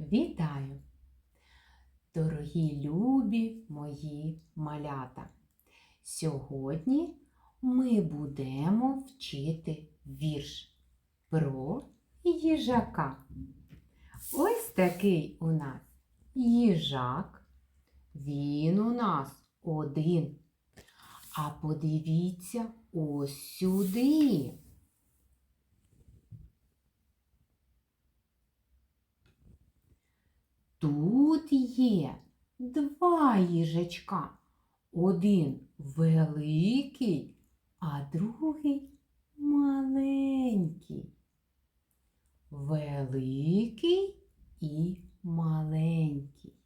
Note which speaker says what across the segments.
Speaker 1: Вітаю! Дорогі любі мої малята! Сьогодні ми будемо вчити вірш про їжака. Ось такий у нас їжак. Він у нас один. А подивіться ось сюди. Тут є два їжачка. Один великий, а другий маленький. Великий і маленький.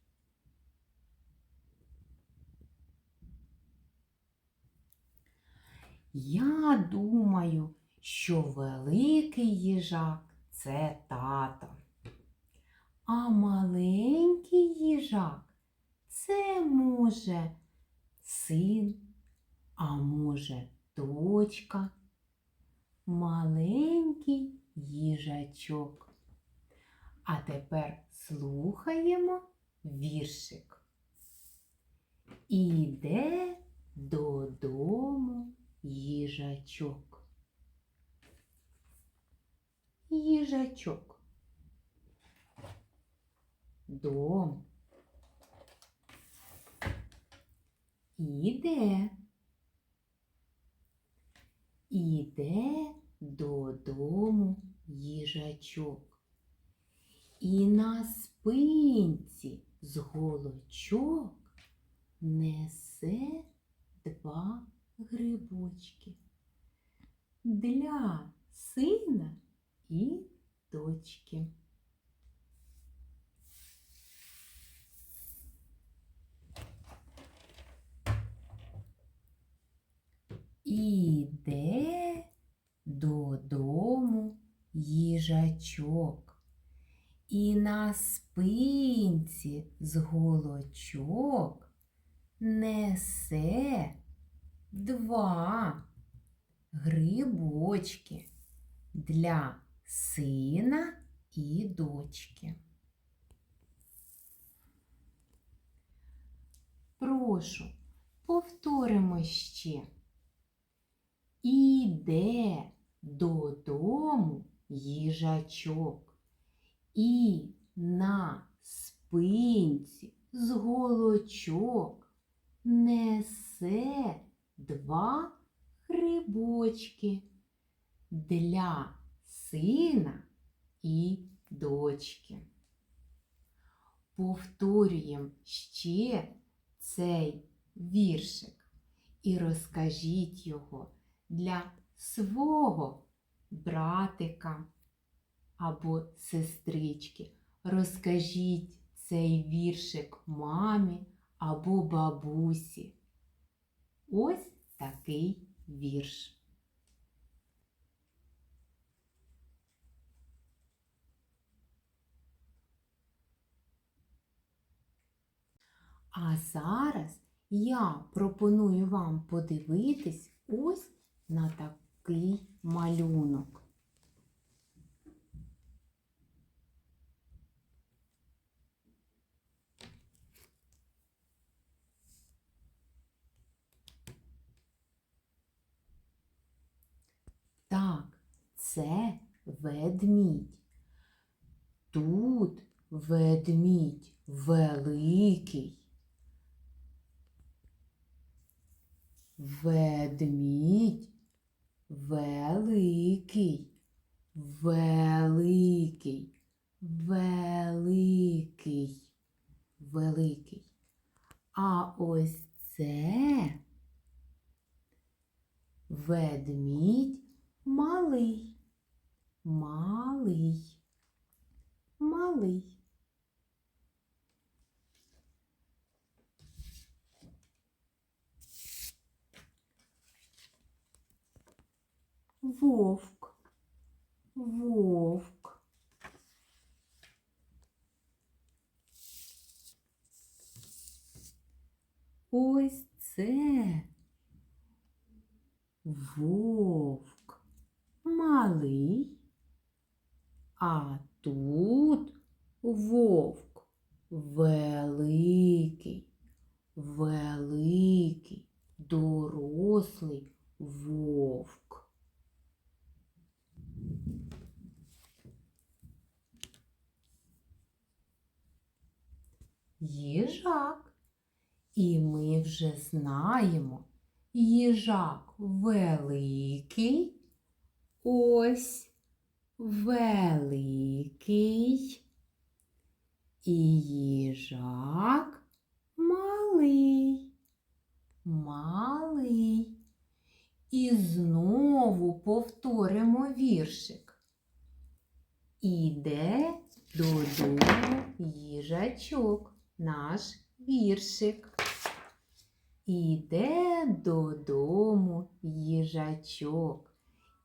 Speaker 1: Я думаю, що великий їжак це тато. А маленький їжак це може син, а може дочка. Маленький їжачок. А тепер слухаємо віршик. Іде додому їжачок. Їжачок. Дом. Іде. Іде додому їжачок. І на спинці з голочок несе два грибочки для сина і дочки. Іде додому їжачок. І на спинці з голочок несе два грибочки для сина і дочки. Прошу, повторимо ще. Іде додому їжачок і на спинці з голочок несе два грибочки для сина і дочки. Повторюємо ще цей віршик і розкажіть його для свого братика або сестрички. Розкажіть цей віршик мамі або бабусі. Ось такий вірш. А зараз я пропоную вам подивитись ось на такий малюнок. Так, це ведмідь. Тут ведмідь великий. Ведмідь великий, великий, великий, великий. А ось це ведмідь малий, малий, малий. Вовк, вовк. Ось це вовк. Малий, а тут вовк, великий, великий, дорослий вовк. Їжак. І ми вже знаємо, їжак великий, ось великий. І їжак малий, малий. І знову повторимо віршик. Іде додому їжачок, наш віршик. Іде додому їжачок,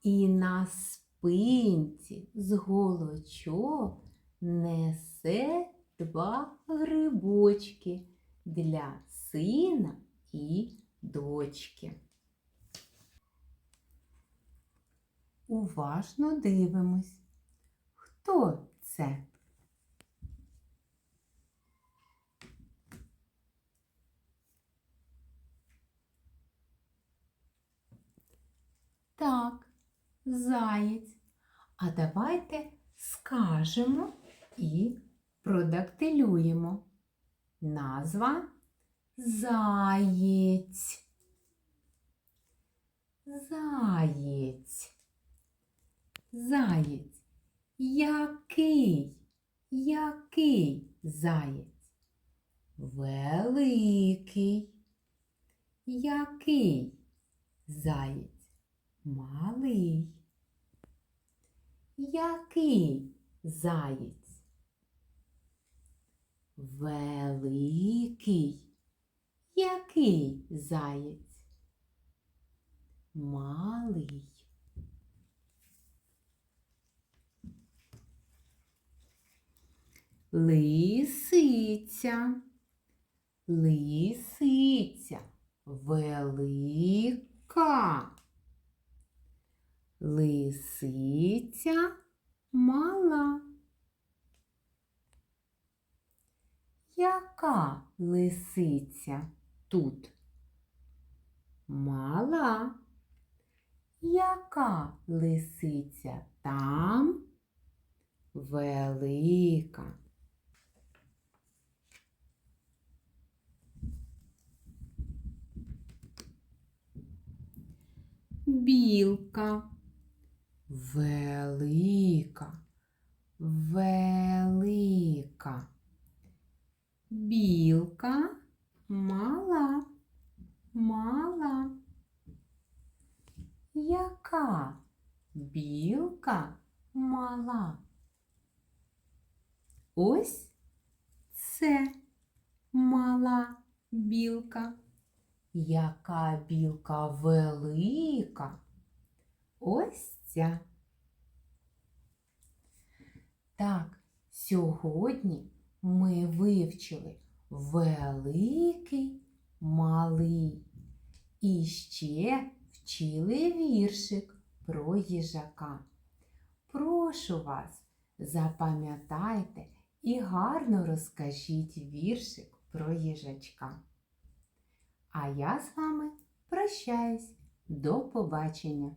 Speaker 1: і на спинці з голочок несе два грибочки для сина і дочки. Уважно дивимось. Хто це? Так, заєць. А давайте скажемо і продактилюємо. Назва заєць. Заєць. Заєць. Який? Який заєць? Великий. Який заєць? Малий. Який заєць? Великий. Який заєць? Малий. Лисиця. Лисиця. Велика. Лисиця мала. Яка лисиця тут? Мала. Яка лисиця там? Велика. Білка. Велика. Велика. Білка мала. Мала. Яка білка мала? Ось це мала білка. Яка білка велика? Ось ця. Так, сьогодні ми вивчили великий, малий. І ще вчили віршик про їжака. Прошу вас, запам'ятайте і гарно розкажіть віршик про їжачка. А я з вами прощаюсь. До побачення!